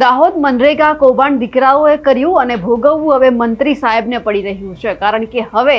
દાહોદ મનરેગા કૌભાંડ દીકરાઓએ કર્યું અને ભોગવવું હવે મંત્રી સાહેબને પડી રહ્યું છે. કારણ કે હવે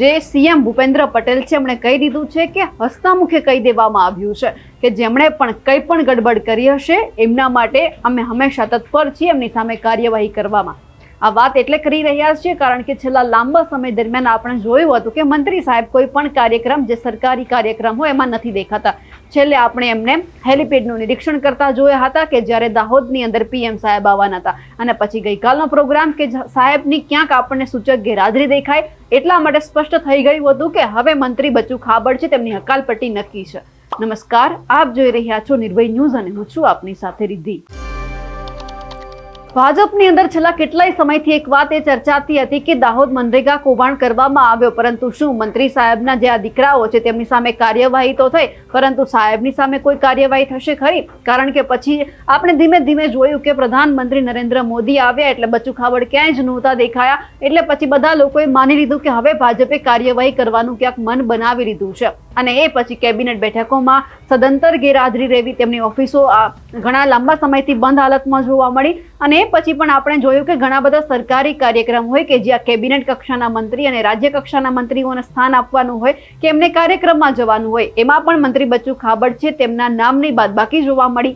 જે સીએમ ભૂપેન્દ્ર પટેલ છે, એમણે કહી દીધું છે કે હસ્તામુખે કહી દેવામાં આવ્યું છે કે જેમણે પણ કંઈ પણ ગડબડ કરી હશે, એમના માટે અમે હંમેશા તત્પર છીએ, એમની સામે કાર્યવાહી કરવામાં આ વાત એટલે કરી રહ્યા છીએ, કારણ કે છેલ્લા લાંબા સમય દરમિયાન આપણે જોયું હતું કે મંત્રી સાહેબ કોઈ પણ કાર્યક્રમ જે સરકારી કાર્યક્રમ હોય એમાં નથી દેખાતા. છેલ્લે આપણે એમને હેલિપેડનું નિરીક્ષણ કરતા જોયા હતા કે જ્યારે દાહોદની અંદર પીએમ સાહેબ આવવાના હતા. અને પછી ગઈકાલનો પ્રોગ્રામ કે સાહેબની ક્યાંક આપણને સૂચક ગેરહાજરી દેખાય, એટલા માટે સ્પષ્ટ થઈ ગયું હતું કે હવે મંત્રી બચુ ખાબડ છે, તેમની હકાલપટ્ટી નક્કી છે. નમસ્કાર, આપ જોઈ રહ્યા છો નિર્ભય ન્યૂઝ અને હું છું આપની સાથે રિદ્ધિ. ભાજપની અંદર છેલ્લા કેટલાય સમયથી એક વાત એ ચર્ચાતી હતી કે દાહોદ મનરેગા કૌભાંડ કરવામાં આવ્યો, પરંતુ શું મંત્રી સાહેબના જે આ દીકરાઓ છે તેમની સામે કાર્યવાહી તો થઈ, પરંતુ સાહેબની સામે કોઈ કાર્યવાહી થશે ખરી? કારણ કે પછી આપણે ધીમે ધીમે જોયું કે પ્રધાનમંત્રી નરેન્દ્ર મોદી આવ્યા એટલે બચ્ચુ ખાવડ ક્યાંય જ નહોતા દેખાયા, એટલે પછી બધા લોકોએ માની લીધું કે હવે ભાજપે કાર્યવાહી કરવાનું ક્યાંક મન બનાવી લીધું છે. અને એ પછી કેબિનેટ બેઠકોમાં સદંતર ગેરહાજરી રહેવી, તેમની ઓફિસો ઘણા લાંબા સમયથી બંધ હાલતમાં જોવા મળી અને એ પછી પણ આપણે જોયું કે ઘણા બધા સરકારી કાર્યક્રમ હોય કે જ્યાં કેબિનેટ કક્ષાના મંત્રી અને રાજ્ય કક્ષાના મંત્રીઓને સ્થાન આપવાનું હોય કે એમને કાર્યક્રમમાં જવાનું હોય, એમાં પણ મંત્રી બચ્ચુ ખાબડ છે, તેમના નામની બાદબાકી જોવા મળી.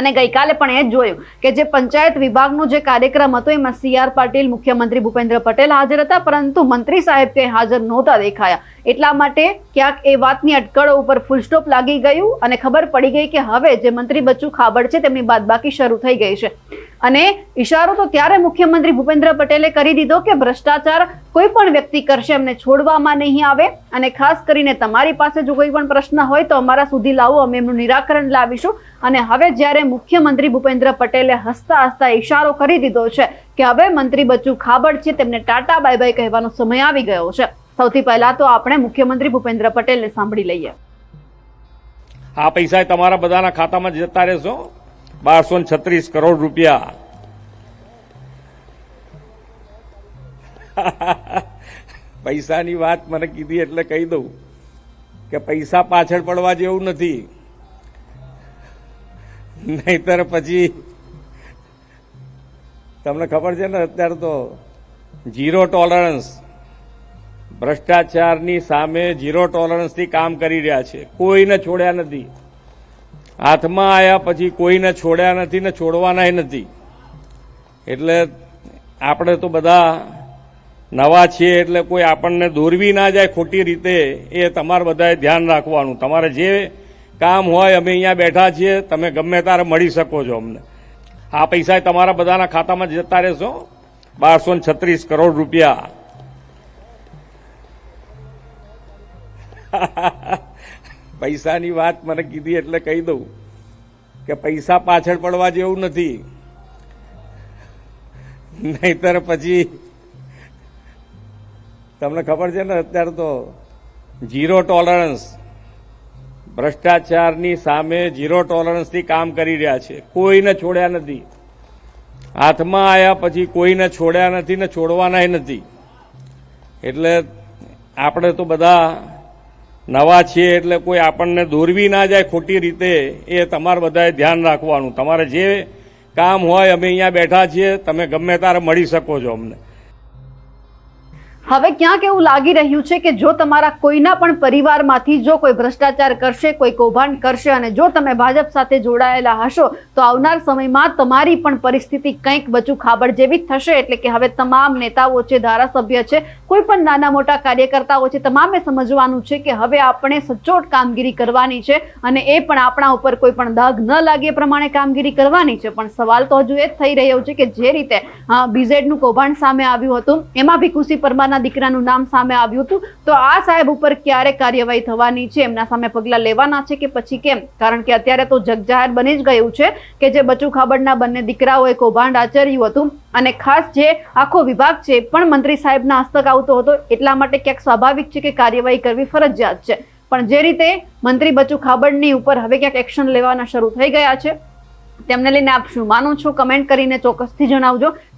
અને ગઈકાલે પણ એ જ જોયું કે જે પંચાયત વિભાગનો જે કાર્યક્રમ હતો, એમાં સી આર પાટીલ, મુખ્યમંત્રી ભૂપેન્દ્ર પટેલ હાજર હતા, પરંતુ મંત્રી સાહેબ ક્યાંય હાજર નહોતા દેખાયા. એટલા માટે ક્યાંક એ વાતની અટકળો ઉપર ફૂલ સ્ટોપ લાગી ગયું અને ખબર પડી ગઈ કે હવે જે મંત્રી બચ્ચુ ખાબડ છે, તેમની બાદબાકી શરૂ થઈ ગઈ છે. અને ઈશારો તો ત્યારે મુખ્યમંત્રી ભૂપેન્દ્ર પટેલે કરી દીધો કે ભ્રષ્ટાચાર કોઈ પણ વ્યક્તિ કરશે, એમને છોડવામાં નહીં આવે. અને ખાસ કરીને તમારી પાસે જો કોઈ પણ પ્રશ્ન હોય તો અમારા સુધી લાવો, અમે એમનું નિરાકરણ લાવીશું. અને હવે જ્યારે મુખ્યમંત્રી ભૂપેન્દ્ર પટેલે હસતા હસતા ઈશારો કરી દીધો છે કે હવે મંત્રી બચ્ચુ ખાબડ છે, તેમને ટાટા બાય બાય કહેવાનો સમય આવી ગયો છે. સૌથી પહેલા તો આપણે મુખ્યમંત્રી ભૂપેન્દ્ર પટેલને સાંભળી લઈએ. આ પૈસા તમારા બધાના ખાતામાં જતા રહેશો. બારસો છત્રીસ કરોડ રૂપિયા. પૈસાની વાત મને કીધી એટલે કહી દઉં કે પૈસા પાછળ પડવા જેવું નથી. નહીતર પછી તમને ખબર છે ને અત્યારે તો ઝીરો ટોલરન્સ. ભ્રષ્ટાચારની સામે ઝીરો ટોલરન્સથી કામ કરી રહ્યા છે. કોઈને છોડ્યા નથી. હાથમાં આવ્યા પછી કોઈને છોડ્યા નથી ને છોડવાનાય નથી. એટલે આપણે તો બધા નવા છીએ એટલે કોઈ આપણને દોરવી ના જાય ખોટી રીતે, એ તમારે બધાએ ધ્યાન રાખવાનું. તમારે જે કામ હોય અમે અહીંયા બેઠા છીએ, તમે ગમે ત્યારે મળી શકો છો અમને. આ પૈસા તમારા બધાના ખાતામાં જતા રહેશો. બારસો છત્રીસ કરોડ રૂપિયા. પૈસાની વાત મને કીધી એટલે કહી દઉં કે પૈસા પાછળ પડવા જેવું નથી. નહીતર પછી તમને ખબર છે ને અત્યારે તો ઝીરો ટોલરન્સ, ભ્રષ્ટાચારની સામે ઝીરો ટોલરન્સથી કામ કરી રહ્યા છે. કોઈને છોડ્યા નથી. હાથમાં આવ્યા પછી કોઈને છોડ્યા નથી ને છોડવાનાય નથી. એટલે આપણે તો બધા નવા છીએ એટલે કોઈ આપણને દોરવી ના જાય ખોટી રીતે, એ તમારે બધાએ ધ્યાન રાખવાનું. તમારે જે કામ હોય, અમે અહીંયા બેઠા છીએ, તમે ગમે ત્યારે મળી શકો છો અમને. હવે ક્યાંક એવું લાગી રહ્યું છે કે જો તમારા કોઈના પણ પરિવારમાંથી જો કોઈ ભ્રષ્ટાચાર કરશે, કોઈ કૌભાંડ કરશે અને જો તમે ભાજપ સાથે જોડાયેલા હશો, તો આવનાર સમયમાં તમારી પણ પરિસ્થિતિ કંઈક બચું ખાબડ જેવી થશે. એટલે કે હવે તમામ નેતાઓ છે, ધારાસભ્ય છે, કોઈ પણ નાના મોટા કાર્યકર્તાઓ છે, તમામે સમજવાનું છે કે હવે આપણે સચોટ કામગીરી કરવાની છે અને એ પણ આપણા ઉપર કોઈ પણ દાગ ન લાગે પ્રમાણે કામગીરી કરવાની છે. પણ સવાલ તો હજુ એ જ થઈ રહ્યો છે કે જે રીતે બીઝેડનું કૌભાંડ સામે આવ્યું હતું, એમાં ભીખુસી પરમારના દીકરાનું નામ સામે આવ્યું હતું. તો આ સાહેબ ઉપર ક્યારે કાર્યવાહી થવાની છે? એમના સામે પગલાં લેવાના છે કે પછી કેમ? કારણ કે અત્યારે તો જગજાહેર બની જ ગયું છે કે જે બચુ ખાબડના બંને દીકરાઓએ કૌભાંડ આચર્યું હતું. અને ખાસ જે આખો વિભાગ છે પણ મંત્રી સાહેબના હસ્તક આવતો હતો. એટલા માટે ક્યાંક સ્વાભાવિક છે કે કાર્યવાહી કરવી ફરજિયાત છે. પણ જે રીતે મંત્રી બચુ ખાબડની ઉપર હવે ક્યાંક એક્શન લેવાના શરૂ થઈ ગયા છે, તેમને લઈને આપ શું માનો છો? કમેન્ટ કરીને ચોક્કસથી જણાવજો.